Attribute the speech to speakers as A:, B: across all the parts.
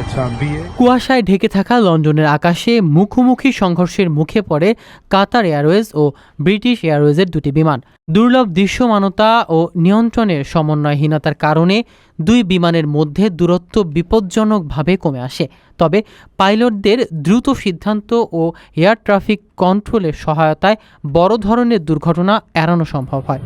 A: আচ্ছা,
B: কুয়াশায় ঢেকে থাকা লন্ডনের আকাশে মুখোমুখি সংঘর্ষের মুখে পড়ে কাতার এয়ারওয়েজ ও ব্রিটিশ এয়ারওয়েজের দুটি বিমান। দুর্লভ দৃশ্যমানতা ও নিয়ন্ত্রণের সমন্বয়হীনতার কারণে দুই বিমানের মধ্যে দূরত্ব বিপজ্জনকভাবে কমে আসে। তবে পাইলটদের দ্রুত সিদ্ধান্ত ও এয়ার ট্রাফিক কন্ট্রোলের সহায়তায় বড় ধরনের দুর্ঘটনা এড়ানো সম্ভব হয়।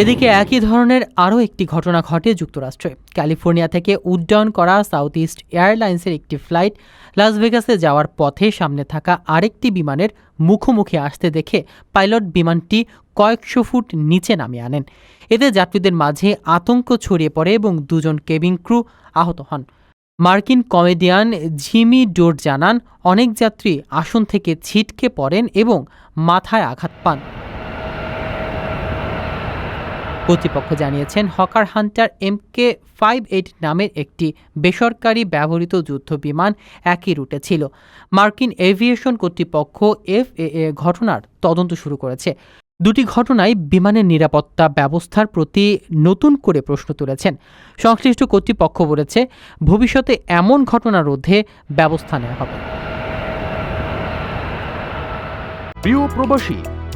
B: এদিকে একই ধরনের আরও একটি ঘটনা ঘটে যুক্তরাষ্ট্রে। ক্যালিফোর্নিয়া থেকে উড্ডয়ন করা সাউথ ইস্ট এয়ারলাইন্সের একটি ফ্লাইট লাস ভেগাসে যাওয়ার পথে সামনে থাকা আরেকটি বিমানের মুখোমুখি আসতে দেখে পাইলট বিমানটি কয়েকশো ফুট নিচে নামিয়ে আনেন। এতে যাত্রীদের মাঝে আতঙ্ক ছড়িয়ে পড়ে এবং দুজন কেবিন ক্রু আহত হন। মার্কিন কমেডিয়ান জিমি ডোর জানান, অনেক যাত্রী আসন থেকে ছিটকে পড়েন এবং মাথায় আঘাত পান। কর্তৃপক্ষ জানিয়েছেন, Hawker Hunter MK five eight নামের একটি বেসরকারি ব্যবহৃত যুদ্ধ বিমান একই রুটে ছিল। মার্কিন এভিয়েশন কর্তৃপক্ষ এফএএ ঘটনার তদন্ত শুরু করেছে। দুটি ঘটনায় বিমানের নিরাপত্তা ব্যবস্থার প্রতি নতুন করে প্রশ্ন তুলেছেন। সংশ্লিষ্ট কর্তৃপক্ষ বলেছে, ভবিষ্যতে এমন ঘটনা রোধে ব্যবস্থা নেওয়া হবে।
C: প্রিয় প্রবাসী